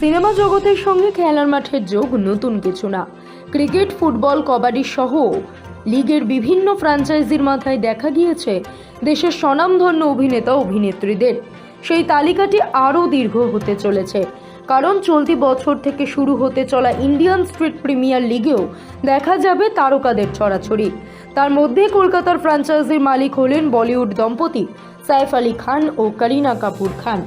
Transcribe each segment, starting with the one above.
Cinema জগতের সঙ্গে খেলার মাঠের যোগ নতুন কিছু না। ক্রিকেট, ফুটবল, কবাডি সহ লিগের বিভিন্ন ফ্র্যাঞ্চাইজির মাথায় দেখা গিয়েছে দেশের স্বনামধন্য অভিনেতা অভিনেত্রীদের। সেই তালিকাটি আরও দীর্ঘ হতে চলেছে। কারণ চলতি বছর থেকে শুরু হতে চলা ইন্ডিয়ান স্ট্রিট প্রিমিয়ার লিগেও দেখা যাবে তারকাদের ছড়াছড়ি। তার মধ্যে কলকাতার ফ্র্যাঞ্চাইজির মালিক হলেন বলিউড দম্পতি সাইফ আলী খান ও করিনা কাপুর খান।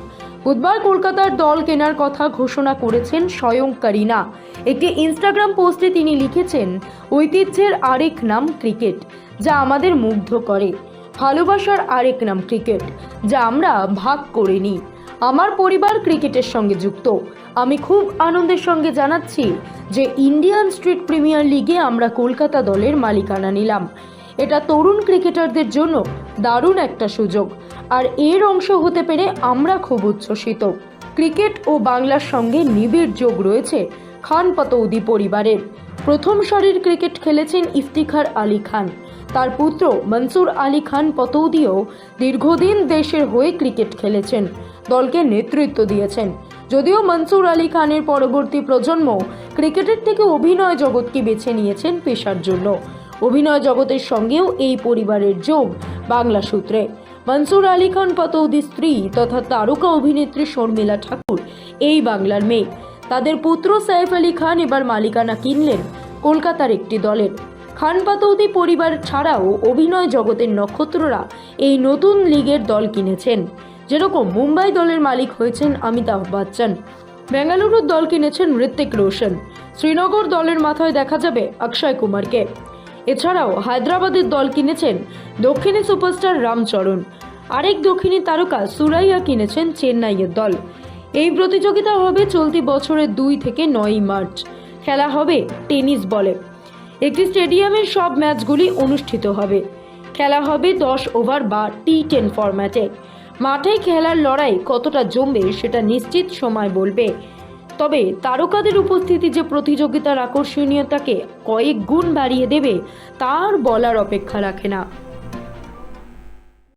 বুধবার কলকাতার দল কেনার কথা ঘোষণা করেছেন স্বয়ং করিনা। একটি ইনস্টাগ্রাম পোস্টে তিনি লিখেছেন, ঐতিহ্যের আরেক নাম ক্রিকেট, যা আমাদের মুগ্ধ করে। ভালোবাসার আরেক নাম ক্রিকেট, যা আমরা ভাগ করে নিই। আমার পরিবার ক্রিকেটের সঙ্গে যুক্ত। আমি খুব আনন্দের সঙ্গে জানাচ্ছি যে ইন্ডিয়ান স্ট্রিট প্রিমিয়ার লিগে আমরা কলকাতা দলের মালিকানা নিলাম। এটা তরুণ ক্রিকেটারদের জন্য দারুণ একটা সুযোগ। আর এর অংশ হতে পেরে আমরা খুব উচ্ছ্বসিত। ক্রিকেট ও বাংলার সঙ্গে নিবিড় যোগ রয়েছে খান পাতৌদি পরিবারের। প্রথম সারির ক্রিকেট খেলেছেন ইফতিখার আলী খান। তার পুত্র মনসুর আলী খান পতৌদিও দীর্ঘদিন দেশের হয়ে ক্রিকেট খেলেছেন, দলকে নেতৃত্ব দিয়েছেন। যদিও মনসুর আলী খানের পরবর্তী প্রজন্ম ক্রিকেটের থেকে অভিনয় জগৎকে বেছে নিয়েছেন পেশার জন্য। অভিনয় জগতের সঙ্গেও এই পরিবারের যোগ, বাংলা সূত্রে। মনসুর আলী খান পতৌদি স্ত্রী তথা তারকা অভিনেত্রী শর্মিলা ঠাকুর, এই বাংলার মেয়ে। তাদের পুত্র সাইফ আলী খান এবার মালিকানা কিনলেন কলকাতার একটি দলের। খান পাতৌদি পরিবার ছাড়াও অভিনয় জগতের নক্ষত্ররা এই নতুন লিগের দল কিনেছেন। যেরকম মুম্বাই দলের মালিক হয়েছেন অমিতাভ বচ্চন। বেঙ্গালুরুর দল কিনেছেন ঋত্বিক রোশন। শ্রীনগর দলের মাথায় দেখা যাবে অক্ষয় কুমারকে। এছাড়াও হায়দ্রাবাদের দল কিনেছেন দক্ষিণী সুপারস্টার রামচরণ। আরেক দক্ষিণী তারকা সুরাইয়া কিনেছেন চেন্নাইয়ের দল। এই প্রতিযোগিতা হবে চলতি বছরের দুই থেকে নয় মার্চ। খেলা হবে টেনিস বলে। একটি স্টেডিয়ামের সব ম্যাচগুলি অনুষ্ঠিত হবে। খেলা হবে দশ ওভার বা টি টেন ফরম্যাটে। মাঠে খেলার লড়াই কতটা জমবে সেটা নিশ্চিত সময় বলবে। তবে তারকাদের উপস্থিতি যে প্রতিযোগিতার আকর্ষণীয়তাকে কয়েক গুণ বাড়িয়ে দেবে, তার বলার অপেক্ষা রাখে না।